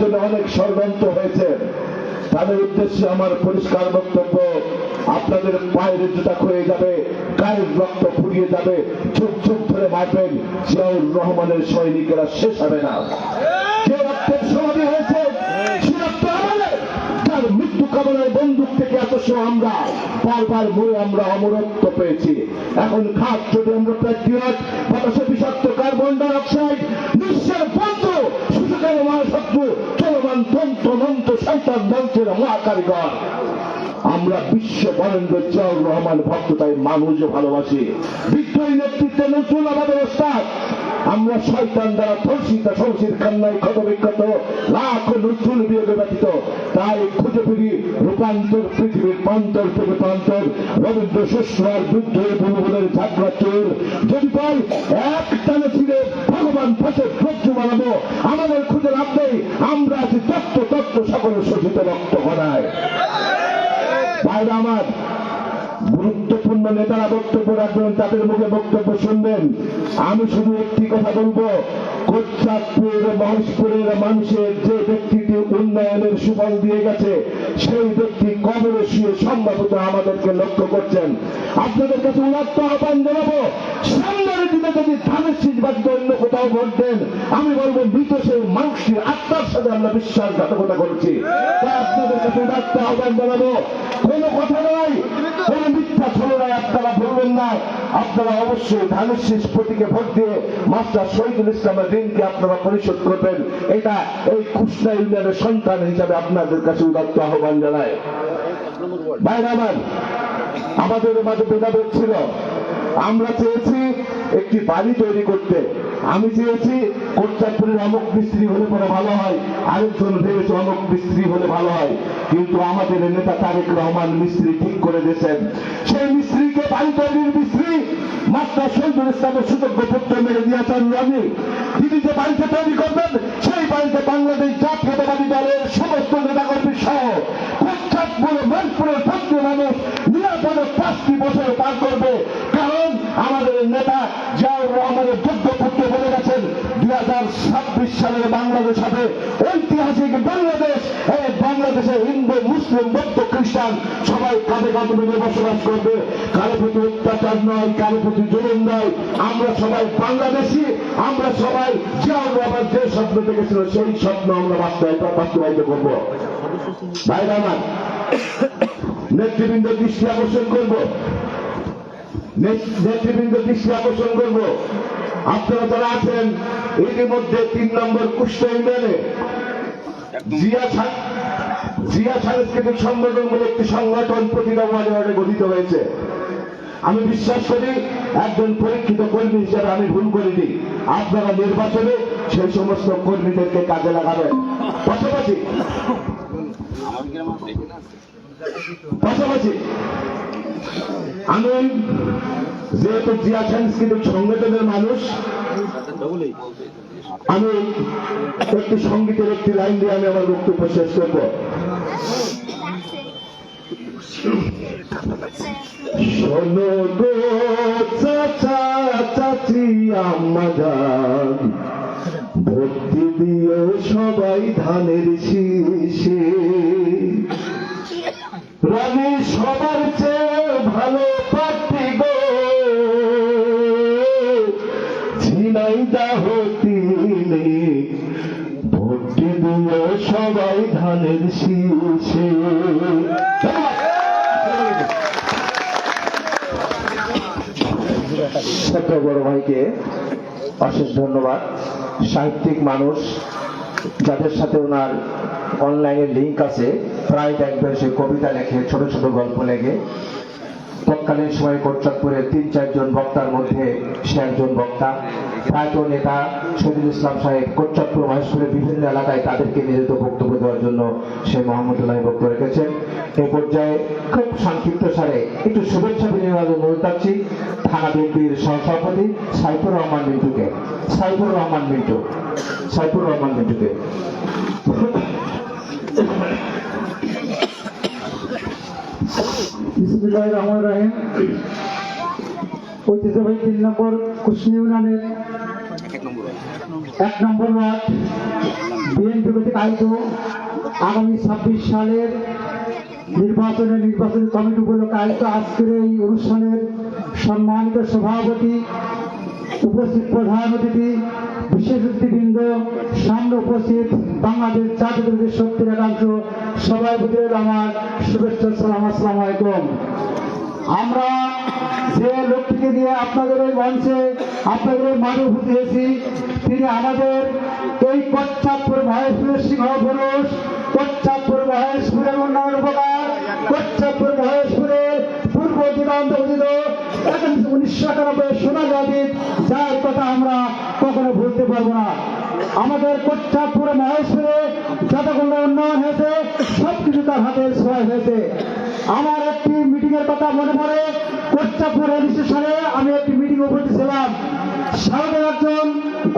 জন্য অনেক ষড়যন্ত্র হয়েছে। তাদের উদ্দেশ্যে আমার পরিষ্কার বক্তব্য, আপনাদের পায়ের জুতা ক্ষয়ে যাবে, গায়ের রক্ত ফুরিয়ে যাবে, চুপ চুপ ধরে মারবেন, জিয়াউর রহমানের সৈনিকেরা শেষ হবে না। এখন খাট যদি আমরা বিষাক্ত কার্বন ডাই অক্সাইড বিশ্বের আমরা বিশ্ব বরেন্দ্র জিয়াউর রহমান ভক্ত, তাই মানুষ ভালোবাসি। বিদ্রোহী নেতৃত্বে নজরুল আমাদের ওস্তাদ। আমরা শয়তান দ্বারা ধর্ষিত সংসির কান্নায় ক্ষত বিক্ষত লাখ নজরুল বিয়োগে ব্যতীত, তাই খুঁজে ফিরি রূপান্তর, পৃথিবীর প্রান্তর থেকে প্রান্তর। রবীন্দ্র সুষ্মার বুদ্ধের বুলবুলের ঝাঁকড়া চোর। যদি পাই এক টানে ছিঁড়ে ফাঁসের ফাঁসে বাড়াবো আমাদের খুঁজে লাভ নেই। আমরা আছি তত্ত্ব তত্ত্ব সকলের শোষিত রক্ত করায় আমার গুরুত্বপূর্ণ নেতারা বক্তব্য রাখবেন, তাদের মুখে বক্তব্য শুনবেন। আমি শুধু একটি কথা বলব, কোচ্চাপুর, মহেশপুরের মানুষের যে ব্যক্তিটি উন্নয়নের সুফল দিয়ে গেছে, সেই ব্যক্তি কবরে শুয়ে সম্ভবত আমাদেরকে লক্ষ্য করছেন। আপনাদের কাছে উদাত্ত আহ্বান জানাব, সামনের দিনে যদি ধানের শীষ বাদ অন্য কোথাও ভোট দেন, আমি বলব, মৃত সেই মানুষটির আত্মার সাথে আমরা বিশ্বাসঘাতকতা করছি। আপনাদের কাছে উদাত্ত আহ্বান জানাব, কোনো কথা নয়, কোনো মিথ্যা ছলনায় আপনারা বলবেন না। আপনারা অবশ্যই ধানের শেষ প্রতীকে ভোট দিয়ে মাস্টার শহীদুল ইসলামের ঋণকে আপনারা পরিশোধ করবেন। এটা এই খুচরা ইউনিয়নের সন্তান হিসাবে আপনাদের কাছে উদাত্ত আহ্বান জানায় বাইরে আমার, আমাদের মাঝে ভেদাভেদ ছিল। আমরা চেয়েছি একটি বাড়ি তৈরি করতে। আমি চেয়েছি কোটচাঁদপুরের অমুক মিস্ত্রি হলে পরে ভালো হয়, আরেকজন ভেবেছে অমুক মিস্ত্রি হলে ভালো হয়। কিন্তু আমাদের নেতা তারেক রহমান মিস্ত্রি ঠিক করে দিয়েছেন। সেই মিস্ত্রিকে বাড়ি তৈরির মিস্ত্রি ইসলামের সুযোগ্য মেরে দিয়েছেন তিনি যে বাড়িতে তৈরি করবেন, সেই বাড়িতে বাংলাদেশ জাতীয়তাবাদী দলের সমস্ত নেতাকর্মী সহ কোটচাঁদপুরে মনপুরের ভক্ত মানুষ নিরাপদে পাঁচটি বছর পার করবে। কারণ আমাদের নেতা জিয়াউর রহমানের যোগ্য দুই হাজার ছাব্বিশ সালের বাংলাদেশ হবে। ঐতিহাসিক বাংলাদেশ। এই বাংলাদেশে হিন্দু, মুসলিম, বৌদ্ধ, খ্রিস্টান সবাই কাঁধে কাঁধে মিলে বসবাস করবে। কারও প্রতি অত্যাচার নয়, কারও প্রতি জুলুম নয়। আমরা সবাই বাংলাদেশি, আমরা সবাই জিয়াউর রহমান যে স্বপ্ন দেখেছিল, সেই স্বপ্ন আমরা বাস্তবায়িত বাস্তবায়িত করব। ভাইরা আমার, নেতৃবৃন্দ দৃষ্টি আকর্ষণ করব। নেতৃবৃন্দ দৃষ্টি আকর্ষণ করব। আপনারা যারা আছেন ইতিমধ্যে তিন নম্বর কুষ্ঠ ইউনিয়নে জিয়া জিয়া সাংস্কৃতিক সংগঠন বলে একটি সংগঠন প্রতিটা ওয়ার্ডে ওয়ার্ডে গঠিত হয়েছে। আমি বিশ্বাস করি একজন পরীক্ষিত কর্মী হিসেবে আমি ভুল করিনি। আপনারা নির্বাচনে সেই সমস্ত কর্মীদেরকে কাজে লাগাবেন। পাশাপাশি পাশাপাশি আমি যেহেতু জিয়া সাংস্কৃতিক সংগঠনের মানুষ আমি একটি সঙ্গীতের একটি লাইন দিয়ে আমি আমার বক্তব্য শেষ করব। শোনো গো চাচা, চাচি, আম্মা যান। দিও সবাই ধানের শীষে। রানী সবার ধানের ছোট বড় ভাইকে অশেষ ধন্যবাদ। সাহিত্যিক মানুষ, যাদের সাথে ওনার অনলাইনে লিঙ্ক আছে, প্রায় দেখবেন সে কবিতা লেখে, ছোট ছোট গল্প লেখে। তৎকালীন সময় কোটচাঁদপুরের তিন চারজন বক্তার মধ্যে সে একজন বক্তা। প্রায়ত নেতা শহীদুল ইসলাম সাহেব কোটচাঁদপুর মহেশপুরের বিভিন্ন এলাকায় তাদেরকে নিয়োজিত বক্তব্য দেওয়ার জন্য সে মোহাম্মদুল্লাহ বক্তব্য রেখেছেন। এই পর্যায়ে খুব সংক্ষিপ্ত সারে একটু শুভেচ্ছা বিনিময় অনুরোধ করছি থানা বিএনপির সহসভাপতি সাইফুর রহমান মিন্টুকে। সাইফুর রহমান মিন্টু। সাইফুর রহমান মিন্টুকে। বিসমুল্লাহ রহমান রাহিম। ঐতিহ্যবাহী তিন নম্বর কুষ্ণ ইউনিয়নের এক নম্বর ওয়ার্ড আগামী ছাব্বিশ সালের নির্বাচনে নির্বাচনী কমিটি উপলক্ষে আয়োজিত আজকের এই অনুষ্ঠানের সম্মানিত সভাপতি, উপস্থিত প্রধান অতিথি, বিশেষ অতিথিবৃন্দ, সামনে উপস্থিত বাংলাদেশ জাতীয় শক্তির একাংশ, সবাই বুঝে আমার শুভেচ্ছা, সালাম, আসসালামু আলাইকুম। আমরা যে লোকটিকে নিয়ে আপনাদের এই মঞ্চে আপনাদের মাঝে উপস্থিত হয়েছি তিনি আমাদের এই কচ্ছাপুর মহেশপুরের সিংহ পুরুষ কচ্ছাপুর মহেশপুরের উন্নয়ন উপকার কচ্ছাপুর মহেশপুরের পূর্ব দিগন্ত উদিত উনিশশো একানব্বই সোনালী অতীত যার কথা আমরা কখনো ভুলতে পারব না। আমাদের কচ্ছাপুর মহেশপুরে যতগুলো উন্নয়ন হয়েছে, সবকিছু তার হাতের ছোঁয়া হয়েছে। আমার একটি মিটিং এর কথা মনে পড়ে। কোচ্চাপুর রেল স্টেশনে আমি একটি মিটিং উপস্থিত ছিলাম। একজন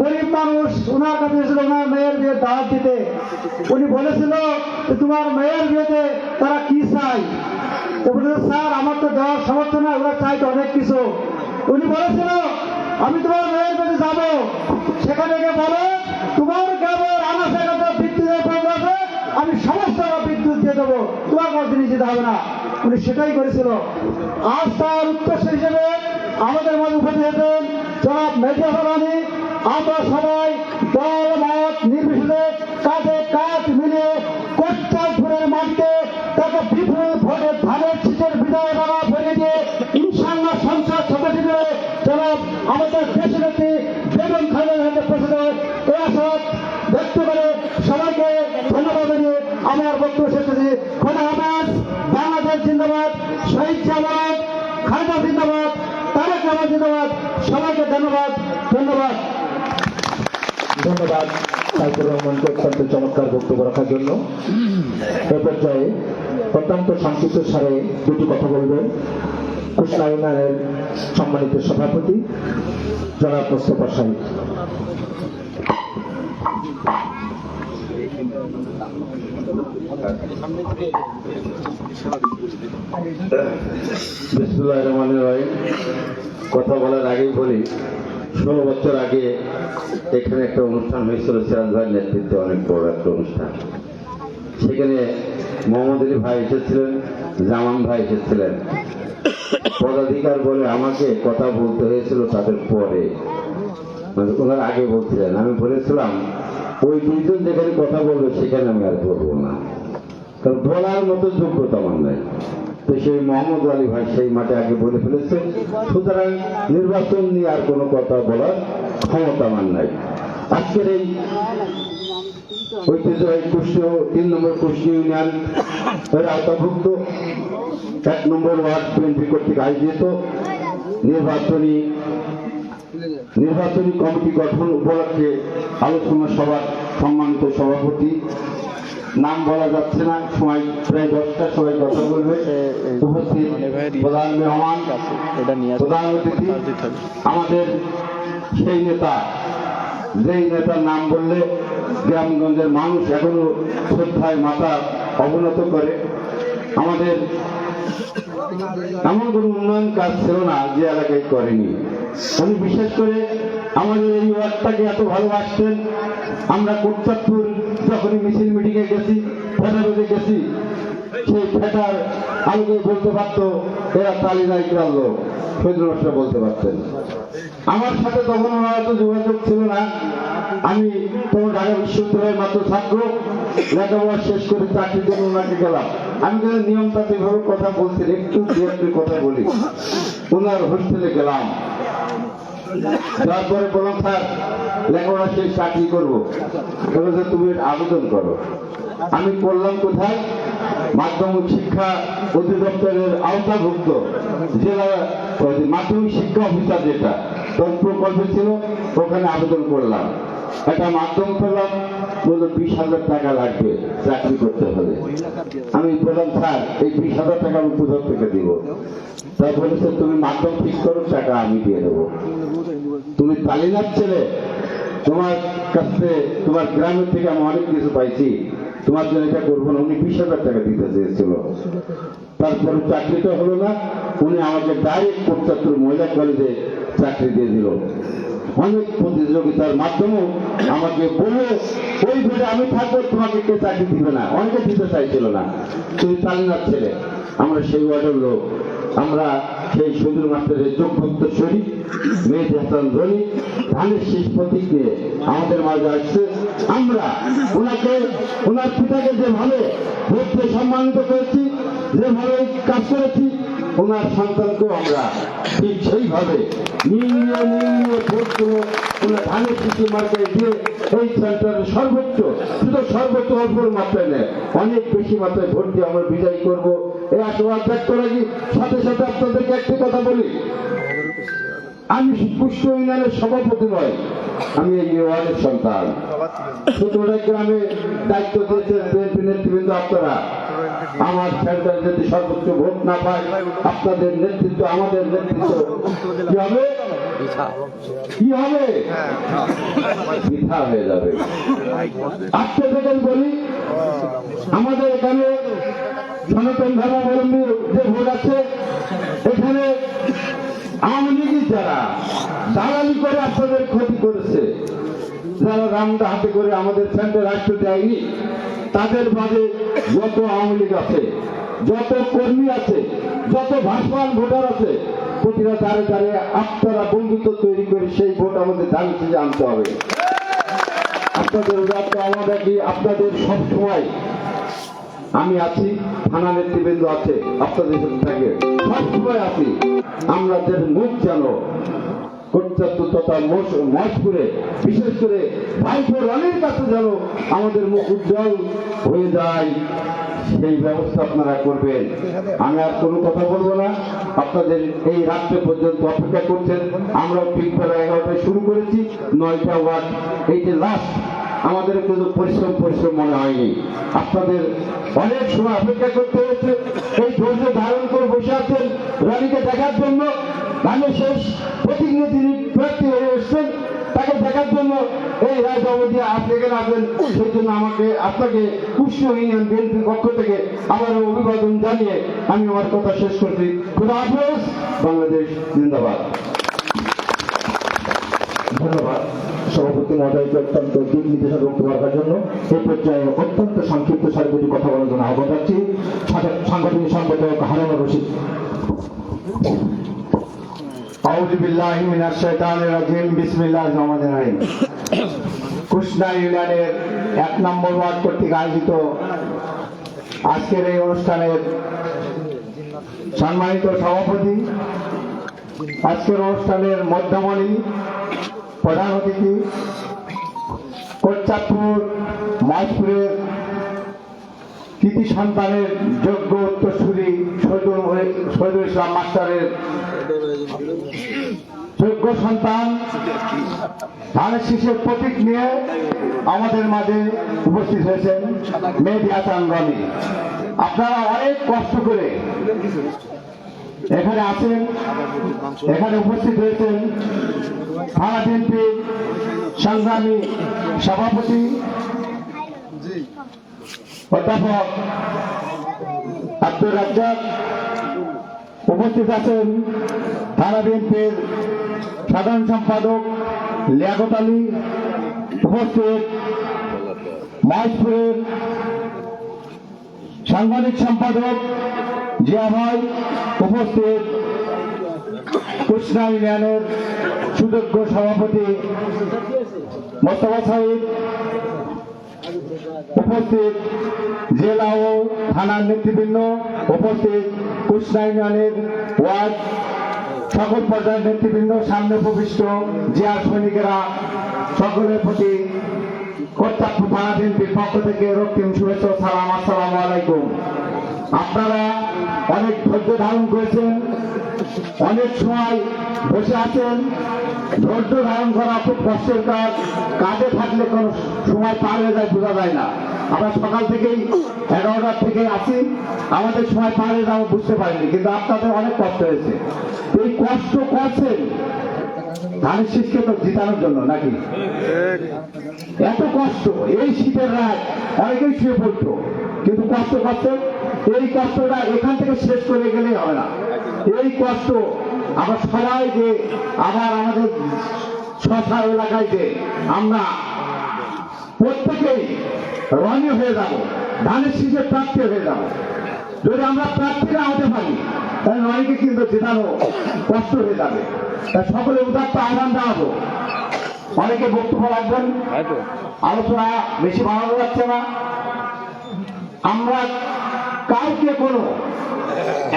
গরিব মানুষ ওনার কাছে এসেছিল ওনার মেয়ের বিয়ে দাওয়াত দিতে। উনি বলেছিল যে, তোমার মেয়ের বিয়েতে তারা কি চাই স্যার, আমার তো দেওয়ার সামর্থ্য না ওরা চাই তো অনেক কিছু। উনি বলেছিল, আমি তোমার মেয়ের কাছে যাব। সেখানে গিয়ে বলো, তোমার গ্রামের আনাচে বিদ্যুতের আছে আমি সমস্ত বিদ্যুৎ দিয়ে দেবো। তোমার মধ্যে নিয়ে যেতে হবে না। উনি সেটাই করেছিল। আজ তার উত্তর হিসেবে আমাদের মাঝে উপস্থিত হয়েছেন জনাব মেজিয়া ফলানি আমরা সবাই দল, মত, নির্বিশেষে কাঁধে কাঁধ মিলে কোচ্চালপুরের মাটিতে তাকে বিপুল ভোটে ধানের শীতের বিদায় বাবা ভরে দিয়ে ইনশাল্লাহ সংসদ সদস্য হিসেবে জনাব, আমাদের দেশের একটি বেগম খালের হাতে প্রেসিডেন্ট এ আসাদ ব্যক্ত করে সবাইকে ধন্যবাদ জানিয়ে আমার বক্তব্য শেষ করছি। জিন্দাবাদ, শহীদ জামাত খালেদা জিন্দাবাদ, তারেক রহমান জিন্দাবাদ, সবাইকে ধন্যবাদ ধন্যবাদ। ধন্যবাদ সাইফুর রহমানকে অত্যন্ত চমৎকার বক্তব্য রাখার জন্য। এ পর্যায়ে অত্যন্ত সংক্ষিপ্ত সারে দুটি কথা বলবেন। ইউনিয়নের সম্মানিত সভাপতি, জনাব মোস্তফা সাহিদ কথা বলার আগেই বলি, ষোলো বছর আগে এখানে একটা অনুষ্ঠান হয়েছিল, সিরাজ ভাইয়ের নেতৃত্বে অনেক বড় একটা অনুষ্ঠান। সেখানে মোহাম্মদ আলী ভাই এসেছিলেন, জামান ভাই এসেছিলেন। পদাধিকার বলে আমাকে কথা বলতে হয়েছিল তাদের পরে। মানে ওনার আগে বলছিলেন। আমি বলেছিলাম ওই দুইজন যেখানে কথা বলবে, সেখানে আমি আর বলব না। কারণ বলার মতো যোগ্যতা আমার নাই। তো সেই মোহাম্মদ আলী ভাই সেই মাঠে আগে বলে ফেলেছে, সুতরাং নির্বাচন নিয়ে আর কোনো কথা বলার ক্ষমতা আমার নাই। আজকের এই ঐতিহ্যবাহী কুষ্টি তিন নম্বর কুষ্টি ইউনিয়ন এর আওতাভুক্ত, এক নম্বর ওয়ার্ড বিএনপি কর্তৃক আয়োজিত নির্বাচনী নির্বাচনী কমিটি গঠন উপলক্ষে আলোচনা সভার সম্মানিত সভাপতি নাম বলা যাচ্ছে না সময় প্রায় দশটা সবাই কথা বলবে উপস্থিত প্রধান মেহমান প্রধান অতিথি আমাদের সেই নেতা যেই নেতার নাম বললে গ্রামগঞ্জের মানুষ এখনও শ্রদ্ধায় মাথা অবনত করে আমাদের এমন কোনো উন্নয়ন কাজ ছিল না যে এলাকায় করেনি। উনি বিশেষ করে আমাদের এই ওয়ার্ডটাকে এত ভালোবাসতেন। আমরা কোটচাঁদপুর যখনই মিছিল মিটিংয়ে গেছি ফেটারোদে গেছি, সেই ফেটার আলোকে বলতে পারতো, এরা তালিনাই লোক। মাস্টার বলতে পারতেন। আমার সাথে তখন যোগাযোগ ছিল না। আমি তখন ঢাকা বিশ্ববিদ্যালয়ের মাত্র ছাত্র লেখাপড়া শেষ করে চাকরির জন্য ওনাকে গেলাম। আমি কিন্তু নিয়মতান্ত্রিকভাবে কথা বলছি, একটু দু কথা বলি। ওনার হোস্টেলে গেলাম। তারপরে বললাম, স্যার, লেখাপড়া শেষ, চাকরি করব। তুমি আবেদন করো। আমি করলাম কোথায়? মাধ্যমিক শিক্ষা অধিদপ্তরের আওতাভুক্ত জেলা মাধ্যমিক শিক্ষা অফিসার যেটা তখন প্রকল্প ছিল, ওখানে আবেদন করলাম। একটা মাধ্যম পেলাম, বলল বিশ হাজার টাকা লাগবে চাকরি করতে হলে। আমি বললাম, স্যার, এই বিশ হাজার টাকা আমি কোথাও থেকে দিব? তাই বলেছে তুমি মাধ্যম ঠিক করো, টাকা আমি দিয়ে দেবো। তুমি তালিনার ছেলে, তোমার কাছে, তোমার গ্রামের থেকে আমি অনেক কিছু পাইছি। তোমার জন্য এটা করব না। উনি বিশ হাজার টাকা দিতে চেয়েছিল। তারপরে চাকরিটা হলো না। উনি আমাকে ডাইরেক্ট কোটচাত্তর মহিলা কলেজে চাকরি দিয়ে দিল। অনেক প্রতিযোগিতার মাধ্যমে আমাকে বলল, ওই ভোটে আমি থাকব, তোমাকে কে চাকরি দিবে না। অনেকে দিতে চাইছিল না। তুই তালিনার ছেলে। আমরা সেই ওয়ার্ডের লোক আমরা সেই সুদূর মাস্টারের যোগ্যত্ব শরীর, মেহেদি হাসান ধনী, ধানের শেষ প্রতীক নিয়ে আমাদের মাঝে আসছে। আমরা ওনাকে, ওনার পিতাকে যেভাবে ভোট দিয়ে সম্মানিত করেছি, যেভাবে কাজ করেছি, ওনার সন্তানকেও আমরা ঠিক সেইভাবে নিয়ে নিয়ে ভোটগুলো ওনার ধানের শিশু মার্কায় দিয়ে এই সেন্টারের সর্বোচ্চ, শুধু সর্বোচ্চ অল্পর মাত্রায় নেয়, অনেক বেশি মাত্রায় ভোট দিয়ে আমরা বিজয়ী করব। আমি পুষ্প ইউনিয়নের সভাপতি নয়, আমি এই সন্তান। গ্রামে দায়িত্ব দিয়েছেন বিএনপি নেতৃবৃন্দ আপনারা। আমার সেন্টার যদি সর্বোচ্চ ভোট না পায়, আপনাদের নেতৃত্ব, আমাদের নেতৃত্ব কি হবে? কি হবে? বৃথা হয়ে যাবে। আজকে বলি, আমাদের এখানে সনাতন ধর্মাবলম্বী যে ভোট আছে, এখানে আওয়ামী লীগের যারা, দালালি করে আপনাদের ক্ষতি করেছে। যারা রামদা হাতে করে আমাদের সেন্টার রাষ্ট্র দেয়নি, তাদের মাঝে যত আওয়ামী লীগ আছে, যত কর্মী আছে, যত ভাসমান ভোটার আছে, প্রতিটা দাঁড়ে দাঁড়িয়ে আপনারা বন্ধুত্ব তৈরি করে সেই ভোট আমাদের দাবি থেকে আনতে হবে। আপনাদের আমাদের কি আপনাদের সব সময় আমি আছি, থানা নেতৃবৃন্দ আছে, আপনাদের সাথে থাকে। সবসময় আছি। আমাদের মুখ যেন কর্তৃত্ব তথা মশপুরে বিশেষ করে ভাইপো রানের কাছে যেন আমাদের মুখ উজ্জ্বল হয়ে যায়। সেই ব্যবস্থা আপনারা করবেন। আমি আর কোনো কথা বলব না। আপনাদের এই রাত্রে পর্যন্ত অপেক্ষা করছেন। আমরাও ঠিক বেলা এগারোটায় শুরু করেছি। নয়টা ওয়ার্ড এই যে লাস্ট আমাদের কিন্তু পরিশ্রম পরিশ্রম মনে হয়নি। আপনাদের অনেক সময় অপেক্ষা করতে হয়েছে। এই ধৈর্য ধারণ করে বসে আছেন রানীকে দেখার জন্য। ধানের শেষ তিনি প্রার্থী হয়ে এসছেন। তাকে দেখার জন্য এই রায় অবধি আপনি এখানে আসবেন সেই জন্য আমাকে, আপনাকে কুষ্ণ ইউনিয়ন বিএনপির পক্ষ থেকে আবারও অভিবাদন জানিয়ে আমি আমার কথা শেষ করছি। খুদা হাফেজ, বাংলাদেশ জিন্দাবাদ। ধন্যবাদ। সভাপতি মহোদয়কে অত্যন্ত দিক নির্দেশনা বক্তব্য রাখার জন্য এই পর্যায়ে অত্যন্ত সংক্ষিপ্ত সার্বজনীন কথা বলার জন্য আহ্বান রাখছি সাংগঠনিক সম্পাদক হারান রশিদ। আউযু বিল্লাহি মিনাশ শাইতানির রাজিম, বিসমিল্লাহির রহমানির রহিম। কৃষ্ণা ইউনিয়নের এক নম্বর ওয়ার্ড কর্তৃক আয়োজিত আজকের এই অনুষ্ঠানের সম্মানিত সভাপতি, আজকের অনুষ্ঠানের মধ্যমণি, প্রধান অতিথি, কোচ্চাপুর মাইজপুরের কৃতি সন্তানের যোগ্য উত্তরসূরি শহীদুল শহীদুল ইসলাম মাস্টারের যোগ্য সন্তান ধানের শীষের প্রতীক নিয়ে আমাদের মাঝে উপস্থিত হয়েছেন মেহেদি হাসান আপনারা অনেক কষ্ট করে এখানে আছেন, এখানে উপস্থিত হয়েছেন থানা বিএনপি সংগ্রামী সভাপতি, অধ্যাপক আব্দুর রাজ্জাক উপস্থিত আছেন থানা বিএনপির সাধারণ সম্পাদক লিয়াকত আলী, উপস্থিত মাইজপুরের সাংবাদিক সম্পাদক জিয়া ভাই, উপস্থিত কৃষ্ণা ইউনিয়নের সুযোগ্য সভাপতি মোস্তফা সাহিদ উপস্থিত জেলা ও থানার নেতৃবৃন্দ, উপস্থিত কৃষ্ণা ইউনিয়নের ওয়ার্ড সকল পর্যায়ের নেতৃবৃন্দ, সামনে উপবিষ্ট জিয়ার সৈনিকেরা সকলের প্রতি কর্তাপুর থানা বিএনপির পক্ষ থেকে রক্তিম শুভেচ্ছা সালাম, আসসালামু আলাইকুম। আপনারা অনেক ধৈর্য ধারণ করেছেন, অনেক সময় বসে আছেন ধৈর্য ধারণ করা খুব কষ্টের কাজ। কাজে থাকলে কোনো সময় পার হয়ে যায়, বোঝা যায় না। আমরা সকাল থেকেই এগারোটার থেকে আসি। আমাদের সময় পার হয়ে যাব বুঝতে পারিনি, কিন্তু আপনাদের অনেক কষ্ট হয়েছে। এই কষ্ট করছেন ধানের শীতকে তো জিতানোর জন্য নাকি? এত কষ্ট, এই শীতের রাত, অনেকেই শুয়ে পড়তো। কিন্তু কষ্ট করছেন, এই কষ্টটা এখান থেকে শেষ করে গেলেই হবে না। এই কষ্ট আমরা সবাই যে আবার আমাদের শশা এলাকায় যে আমরা প্রত্যেকেই রঙে হয়ে যাব ধানের শীষের প্রার্থী হয়ে যাব। যদি আমরা প্রার্থীরা হতে পারি তাহলে রনিকে কিন্তু জেতানো কষ্ট হয়ে যাবে। তাই সকলে উদাত্ত আহ্বান জানাব। অনেকে বক্তব্য রাখবেন। আলোচনা বেশি বাড়ানো যাচ্ছে না। আমরা কাউকে কোনো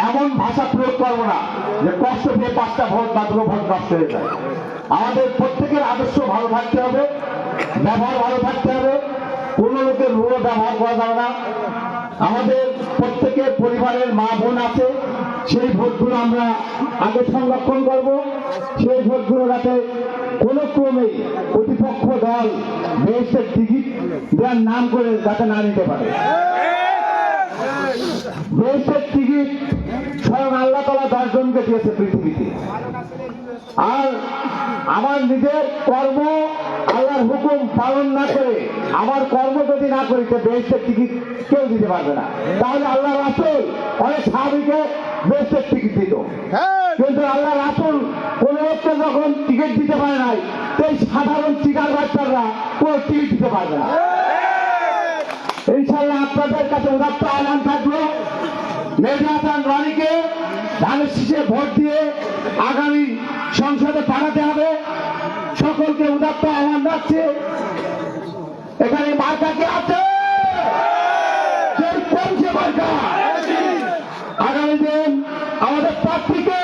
এমন ভাষা প্রয়োগ করব না যে কষ্ট পেয়ে পাঁচটা ভোট বা দুটো ভোট নষ্ট হয়ে যায়। আমাদের প্রত্যেকের আদর্শ ভালো থাকতে হবে, ব্যবহার ভালো থাকতে হবে, কোনো লোকের রুলো ব্যবহার করা যাবে না। আমাদের প্রত্যেকের পরিবারের মা বোন আছে, সেই ভোটগুলো আমরা আগে সংরক্ষণ করব। সেই ভোটগুলো যাতে কোনো ক্রমে প্রতিপক্ষ দল দেশের টিকিট দেওয়ার নাম করে যাতে না নিতে পারে। দেশের টিকিট স্বয়ং আল্লাহ তালা দশজনকে দিয়েছে পৃথিবীতে। আর আমার নিজের কর্ম আল্লাহর হুকুম পালন না করে আমার কর্ম যদি না করি তো বেহেস্টের টিকিট কেউ দিতে পারবে না। তাহলে আল্লাহ রাসুল অনেক সাহাবিকে বেহেস্টের টিকিট দিত। কিন্তু আল্লাহ রাসুল কোন লোককে যখন টিকিট দিতে পারে নাই এই সাধারণ চিকার বাচ্চারা কোনো টিকিট দিতে পারবে না। ইনশাল্লাহ আপনাদের কাছে উদাত্ত আহ্বান থাকল। হাসান রনিকে ধানের শীষে ভোট দিয়ে আগামী সংসদে পাঠাতে হবে। সকলকে উদাত্ত আহ্বান রাখছে এখানে মার্কা কে আছে? মার্কা? আগামী দিন আমাদের প্রার্থীকে।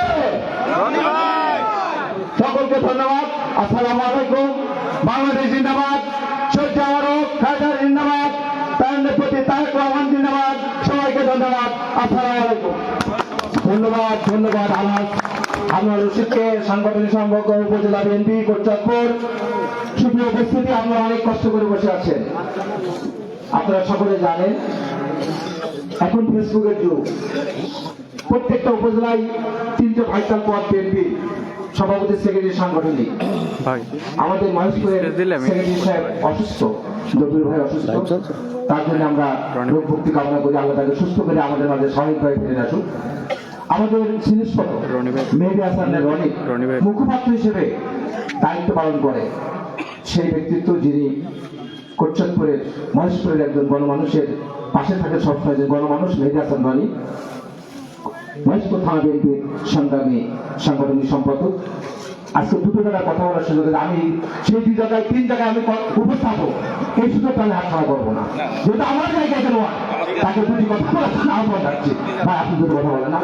সকলকে ধন্যবাদ। আসসালামু আলাইকুম। ধন্যবাদ ধন্যবাদ আমার আমার রশিদকে সাংগঠনিক সম্পর্ক উপজেলা বিএনপি কোটচাঁদপুর সুপ্রিয় উপস্থিতি আপনারা অনেক কষ্ট করে বসে আছেন আপনারা সকলে জানেন এখন ফেসবুকের যুগ। প্রত্যেকটা উপজেলায় তিনটে ভাইটাল পদ বিএনপি সভাপতি সেক্রেটারি সাংগঠনিক। আমাদের মহেশপুরের সেক্রেটারি সাহেব অসুস্থ জবির ভাই অসুস্থ। তার জন্য আমরা রোগ মুক্তি কামনা করি আল্লাহ তাকে সুস্থ করে আমাদের মাঝে স্বাভাবিকভাবে ফিরে আসুক। আমাদের। মেহেদি রনি। মুখপাত্র হিসেবে দায়িত্ব পালন করে সেই ব্যক্তিত্ব যিনি কোটচাঁদপুরের মহেশপুরের একজন গণমানুষের পাশে থাকে সবসময় যে গণমানুষ মেহেদি হাসান রনি মহেশপুর থানা বিএনপির সংগ্রামী সাংগঠনিক সম্পাদক আজকে দুটো জায়গায় কথা বলার সুযোগ আমি সেই দুই জায়গায় তিন জায়গায় আমি উপস্থাপক। এই সুযোগটা আমি হাতছাড়া করব না। যেহেতু আমার জায়গায় কেন আর, তাকে দুটি কথা বলার জন্য আহ্বান রাখছি ভাই আপনি দুটো কথা বলেন না।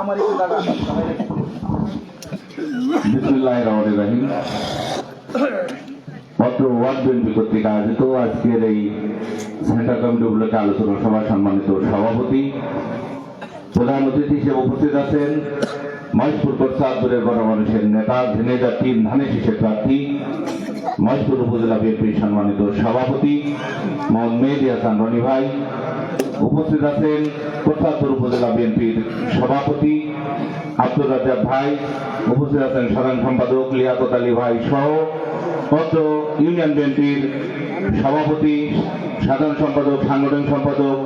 আমার রাহিম। পত্র ওয়ার্ড বিএনপি কর্তৃক আয়োজিত আজকের এই সেন্টার কমিটি উপলক্ষে আলোচনা সভা সম্মানিত সভাপতি প্রধান অতিথি হিসেবে উপস্থিত আছেন মহেশপুর কোটসাদপুরের গণমানুষের নেতা ঝিনেদা তিন ধানের শীষের প্রার্থী। মহেশপুর উপজেলা বিএনপির সম্মানিত সভাপতি, মোহাম্মদ মেহেদি হাসান রনি ভাই। উপস্থিত আছেন প্রসাদপুর উপজেলা বিএনপির সভাপতি আব্দুর রাজ্জাক ভাই। উপস্থিত আছেন সাধারণ সম্পাদক লিয়াকত আলী ভাই সহ পত্র ইউনিয়ন বিএনপির সভাপতি, সাধারণ সম্পাদক, সাংগঠনিক সম্পাদক,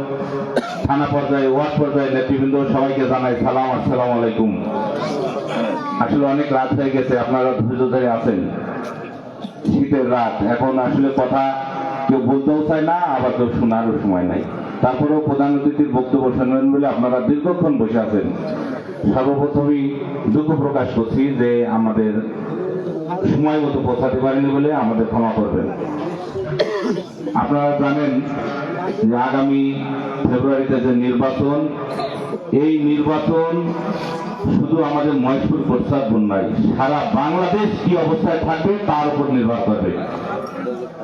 থানা পর্যায়ে, ওয়ার্ড পর্যায়ে নেতৃবৃন্দ, সবাইকে জানাই সালাম, আসসালাম আলাইকুম। আসলে অনেক রাত হয়ে গেছে, আপনারা ধৈর্য ধরে আছেন। শীতের রাত, এখন আসলে কথা কেউ বলতেও চায় না, আবার কেউ শোনারও সময় নাই। তারপরেও প্রধান অতিথির বক্তব্য শুনবেন বলে আপনারা দীর্ঘক্ষণ বসে আছেন। সর্বপ্রথমেই দুঃখ প্রকাশ করছি যে আমাদের সময় মতো পৌঁছাতে পারেনি বলে আমাদের ক্ষমা করবেন। আপনারা জানেন যে আগামী ফেব্রুয়ারিতে যে নির্বাচন, এই নির্বাচন শুধু আমাদের মহেশপুর প্রস্তাবন নয় সারা বাংলাদেশ কি অবস্থায় থাকবে তার উপর নির্ভর করবে।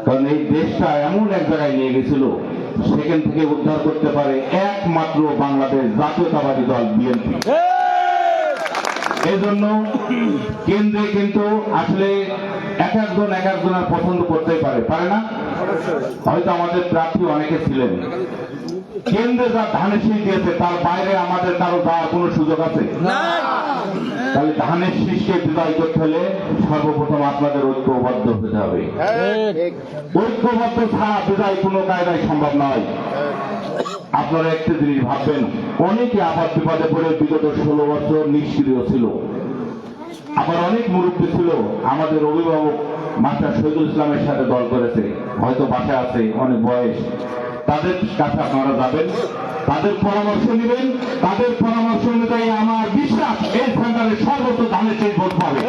কারণ এই দেশটা এমন এক জায়গায় নিয়ে গেছিল, সেখান থেকে উদ্ধার করতে পারে একমাত্র বাংলাদেশ জাতীয়তাবাদী দল বিএনপি। এই জন্য কেন্দ্রে কিন্তু আসলে এক একজন এক একজনের পছন্দ করতেই পারে পারে না? হয়তো আমাদের প্রার্থী অনেকে ছিলেন। কেন্দ্রে যা ধানের শীষ দিয়েছে তার বাইরে আমাদের কারও যাওয়ার কোনো সুযোগ আছে? তাহলে ধানের শীষকে বিদায় করতে হলে সর্বপ্রথম আপনাদের ঐক্যবদ্ধ হতে হবে। ঐক্যবদ্ধ ছাড়া বিদায় কোনো কায়দায় সম্ভব নয়। আপনারা একটা জিনিস ভাববেন অনেকে আবার বিপদে পড়ে বিগত ষোলো বছর নিষ্ক্রিয় ছিল। আবার অনেক মুরব্বী ছিল আমাদের অভিভাবক মাস্টার শহীদুল ইসলামের সাথে দল করেছে। হয়তো বাসায় আছে, অনেক বয়স। তাদের কাছে আপনারা যাবেন, তাদের পরামর্শ নেবেন, তাদের পরামর্শ অনুযায়ী আমার বিশ্বাস এই সেন্টারে সর্বোচ্চ ধানের সেই ভোট পাবে।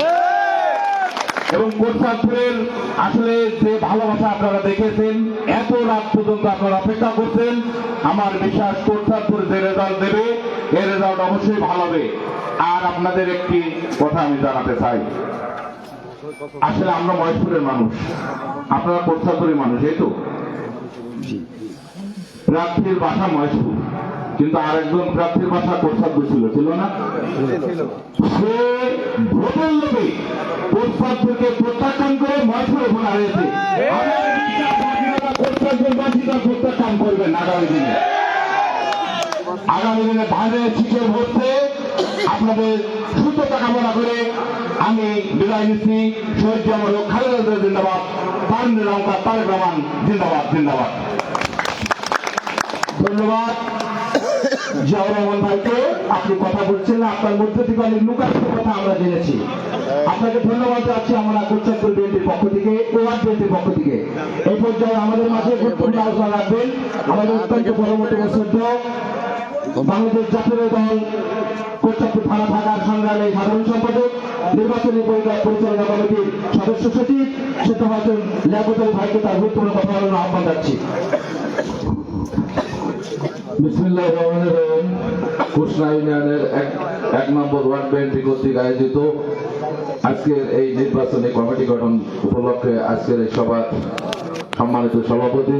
এবং কোটসাদপুরের আসলে যে ভালোবাসা আপনারা দেখেছেন, এত রাত পর্যন্ত আপনারা অপেক্ষা করছেন, আমার বিশ্বাস কোটসাদপুর যে রেজাল্ট দেবে এই রেজাল্ট অবশ্যই ভালো হবে। আর আপনাদের একটি কথা আমি জানাতে চাই। আসলে আমরা মহেশপুরের মানুষ। আপনারা কোটসাদপুরের মানুষ এই তো? প্রার্থীর বাসা মহেশপুর। কিন্তু আরেকজন প্রার্থীর বাসা কোটসাদপুর ছিল ছিল না? সে ভোটের লোভে প্রস্তাবকে প্রত্যাখ্যান করে মহেশপুরে ভোট হারিয়েছে প্রত্যাখ্যান করবেন আগামী দিনে? আগামী দিনে ধানের শীষের ভোটে আপনাদের সুস্থতা কামনা করে আমি বিদায় নিচ্ছি। শহীদ জামাল খালেদা জিন্দাবাদ তারেন্দ্র লঙ্কা তারেক রহমান, জিন্দাবাদ জিন্দাবাদ। ধন্যবাদ। জিয়াউর রহমান ভাইকে আপনি কথা বলছেন আপনার মধ্যে থেকে অনেক লুকায়িত কথা আমরা জেনেছি। আপনাকে ধন্যবাদ যাচ্ছি আমরা কোচাপুর বিএনপির পক্ষ থেকে, ওয়ার্ড বিএনপির পক্ষ থেকে। এই পর্যায়ে আমাদের মাঝে গুরুত্বপূর্ণ আলোচনা রাখবেন। আমাদের অত্যন্ত পরবর্তী শ্রদ্ধ। বাংলাদেশ জাতীয় দল থানা সাধারণ সম্পাদক, নির্বাচনী পরিচালনা কমিটির সদস্য সচিব ভাইকে তার গুরুত্বপূর্ণ কথা বলার আহ্বান এক নম্বর ওয়ার্ড আয়োজিত আজকের এই নির্বাচনী কমিটি গঠন উপলক্ষে আজকের এই সভার সম্মানিত সভাপতি,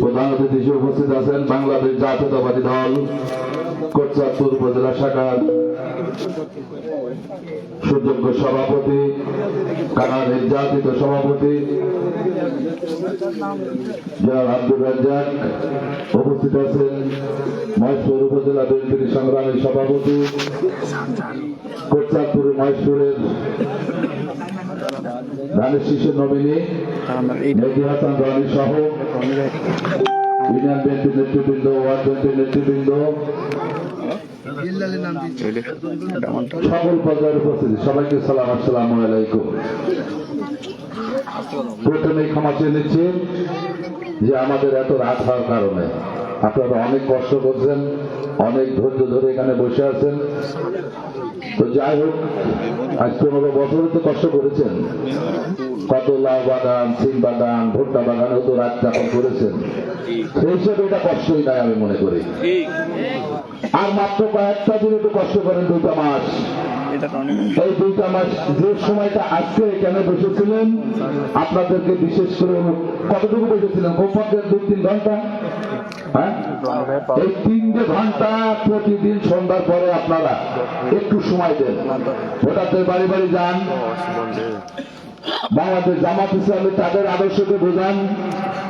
প্রধান অতিথি হিসেবে উপস্থিত আছেন বাংলাদেশ জাতীয়তাবাদী দল কোটচাঁদপুর উপজেলা শাখার সুযোগ্য সভাপতি কানা নির্যাতিত সভাপতি, জনাব আব্দুর রাজ্জাক উপস্থিত আছেন, মহেশপুর উপজেলা বিএনপির সংগ্রামী সভাপতি কোটচাঁদপুর মহেশপুরের ধানের শিশুর নমিনী মেঘি হাসান, রানী সহ ইউনিয়ন সকল পর্যায়ের উপস্থিতি সবাইকে সালাম আসসালামু আলাইকুম। প্রথমেই ক্ষমা চেয়ে নিচ্ছি যে আমাদের এত রাত হওয়ার কারণে আপনারা অনেক কষ্ট করছেন অনেক ধৈর্য ধরে এখানে বসে আছেন তো যাই হোক আজ পনেরো বছরে তো কষ্ট করেছেন। কত লাউ বাগান সিম বাগান ভুট্টা বাগান তো রাত যাপন করেছেন। সেই হিসেবে এটা কষ্টই নাই আমি মনে করি। আর মাত্র কয়েকটা দিন একটু কষ্ট করেন দুইটা মাস। আপনাদেরকে বিশেষ করে কতটুকু বসেছিলেন? দুই তিন ঘণ্টা? হ্যাঁ? এই ঘণ্টা প্রতিদিন সন্ধ্যার পরে আপনারা একটু সময় দেন। ভোটারদের বাড়ি বাড়ি যান। বাংলাদেশ জামাত ইসলামী তাদের আদর্শকে বোঝান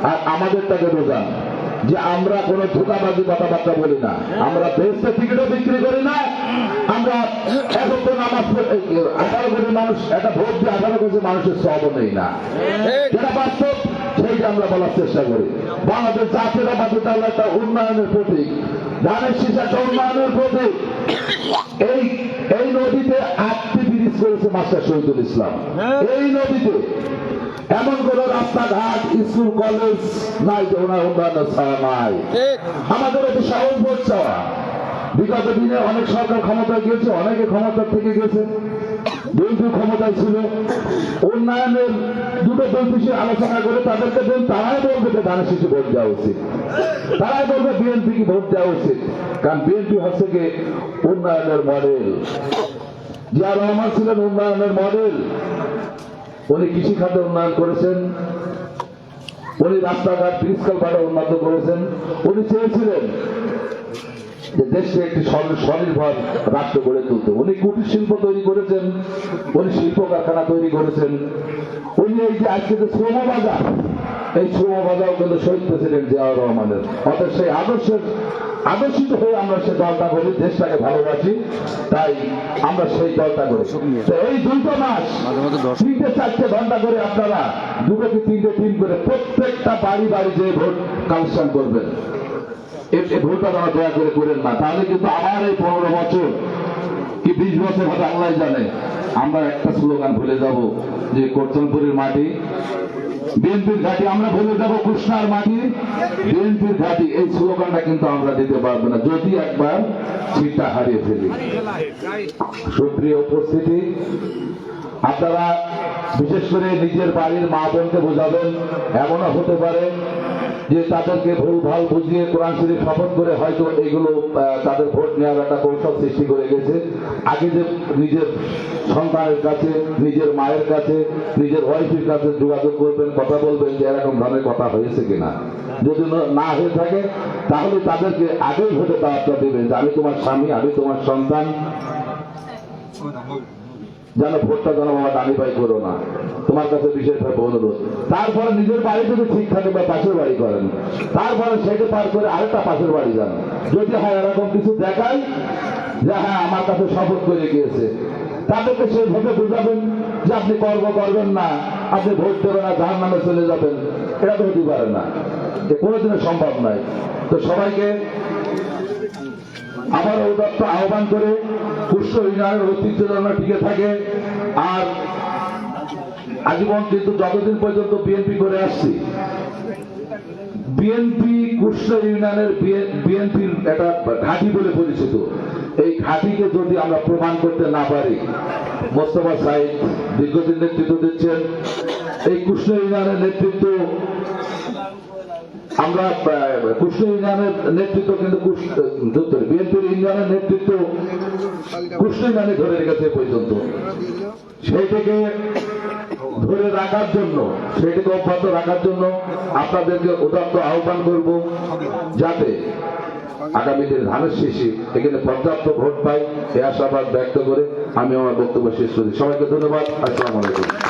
আর আমাদের তাকে বোঝান। যে আমরা কোনো ধোকাবাজি কথাবার্তা বলি না। আমরা বেসতে টিকিটও বিক্রি করি না। আমরা এখন নামাজ আঠারো কোটি মানুষ, একটা ভোট দিয়ে আঠারো কোটি মানুষের সব নেই না। যেটা বাস্তব, সেইটা আমরা বলার চেষ্টা করি। বাংলাদেশ জাতীয়তাবাদী দল একটা উন্নয়নের প্রতীক। ধানের শীষ উন্নয়নের প্রতীক? এই এই নদীতে করেছে মাস্টার শহীদুল ইসলাম। এই নদীতে এমন কোন রাস্তাঘাট স্কুল কলেজ নাই যে ওনার উন্নয়নের ছায়া নাই। আমাদের একটু সহজ ভোট চাওয়া বিগত দিনে অনেক সরকার ক্ষমতায় গিয়েছে অনেকে ক্ষমতা থেকে গেছে। বিএনপি ক্ষমতায় ছিল। উন্নয়নের দুটো দল বিষয়ে আলোচনা করে তাদেরকে দেন তারাই বলবে যে ধানের শিশু ভোট দেওয়া উচিত। তারাই বলবে বিএনপি কি ভোট দেওয়া উচিত। কারণ বিএনপি হচ্ছে কি উন্নয়নের মডেল। জিয়া রহমান ছিলেন উন্নয়নের মডেল, উনি কৃষি খাতে উন্নয়ন করেছেন, উনি রাস্তাঘাট ব্রিজ কালভার্ট উন্নত করেছেন, উনি চেয়েছিলেন যে দেশকে একটি স্বনির্ভর রাষ্ট্র গড়ে তুলতে। উনি কুটির শিল্প তৈরি করেছেন, উনি শিল্প কারখানা তৈরি করেছেন। উনি এই যে আজকে যে শ্রম বাজার, এই শ্রম বাজার কিন্তু শহীদ প্রেসিডেন্ট জিয়াউর রহমানের। অর্থাৎ সেই আদর্শের আদর্শিত হয়ে আমরা সেই দলটা করি দেশটাকে ভালোবাসি তাই আমরা সেই দলটা করি তো এই দুটো মাস তিনটে চারটে ঘণ্টা করে আপনারা দুটো কি তিনটে টিম করে প্রত্যেকটা বাড়ি বাড়ি যে ভোট কালেকশন করবেন এই তারা দয়া করে করেন না। তাহলে কিন্তু আমার এই পনেরো বছর কি বিশ বছর আল্লাহ জানে। আমরা একটা স্লোগান ভুলে যাব যে করতনপুরের মাটি বিএনপির ঘাটি, আমরা বলে যাব কৃষ্ণার মাটি। বিএনপির ঘাটি, এই স্লোগানটা কিন্তু আমরা দিতে পারব না। যদি একবার চিন্তা হারিয়ে ফেলি। সুপ্রিয় উপস্থিতি, আপনারা বিশেষ করে নিজের বাড়ির মা বোনকে বোঝাবেন, এমনও হতে পারে যে তাদেরকে ভুল ভালো বুঝিয়ে কোরআন শরীফ শপথ করে হয়তো এগুলো তাদের ভোট নেওয়ার একটা কৌশল সৃষ্টি করে গেছে। আগে যে নিজের সন্তানের কাছে, নিজের মায়ের কাছে, নিজের ওয়াইফের কাছে যোগাযোগ করবেন, কথা বলবেন যে এরকম ধরনের কথা হয়েছে কিনা। যদি না- হয়ে থাকে, তাহলে তাদেরকে আগেই ভোটে দাওয়াতটা দেবেন যে আমি তোমার স্বামী, আমি তোমার সন্তান। যেন ভোটটা যেন বাবা ডানি পাই করো না। তোমার কাছে বিশেষভাবে অনুরোধ। তারপরে নিজের বাড়ি যদি ঠিক থাকে বা পাশের বাড়ি করেন, তারপরে সেটা পার করে আরেকটা পাশের বাড়ি যান। যদি হয় এরকম কিছু দেখায় যে হ্যাঁ আমার কাছে শপথ করে গিয়েছে। তাদেরকে সেইভাবে বুঝাবেন যে আপনি কর্ম করবেন না, আপনি ভোট দেবেন না, জাহান নামে চলে যাবেন। এটা তো হতে পারে না। কোনোদিনও সম্ভব নয়। তো সবাইকে আবার উদাত্ত আহ্বান করে পুষ্প ইউনিয়নের ঐতিহ্য যেন টিকে থাকে। আর আজীবন কিন্তু যতদিন পর্যন্ত বিএনপি করে আসছি বিএনপি কুষ্ঠ ইউনিয়নের বিএনপির একটা ঘাঁটি বলে পরিচিত। এই ঘাঁটিকে যদি আমরা প্রমাণ করতে না পারি, মোস্তফা সাইদ দীর্ঘদিন নেতৃত্ব দিচ্ছেন। এই কুষ্ণ ইউনিয়নের নেতৃত্ব আমরা কুষ্ণ ইউনিয়নের নেতৃত্ব কিন্তু বিএনপির ইউনিয়নের নেতৃত্ব কুষ্ণ ইউনিয়নে ধরে রেখেছে পর্যন্ত। সেইটাকে ধরে রাখার জন্য সেটাকে অব্যাহত রাখার জন্য আপনাদেরকে উদাত্ত আহ্বান করব যাতে আগামী দিন ধানের শেষে এখানে পর্যাপ্ত ভোট পাই, এ আশাবাদ ব্যক্ত করে আমি আমার বক্তব্য শেষ করি। সবাইকে ধন্যবাদ। আসসালামু আলাইকুম।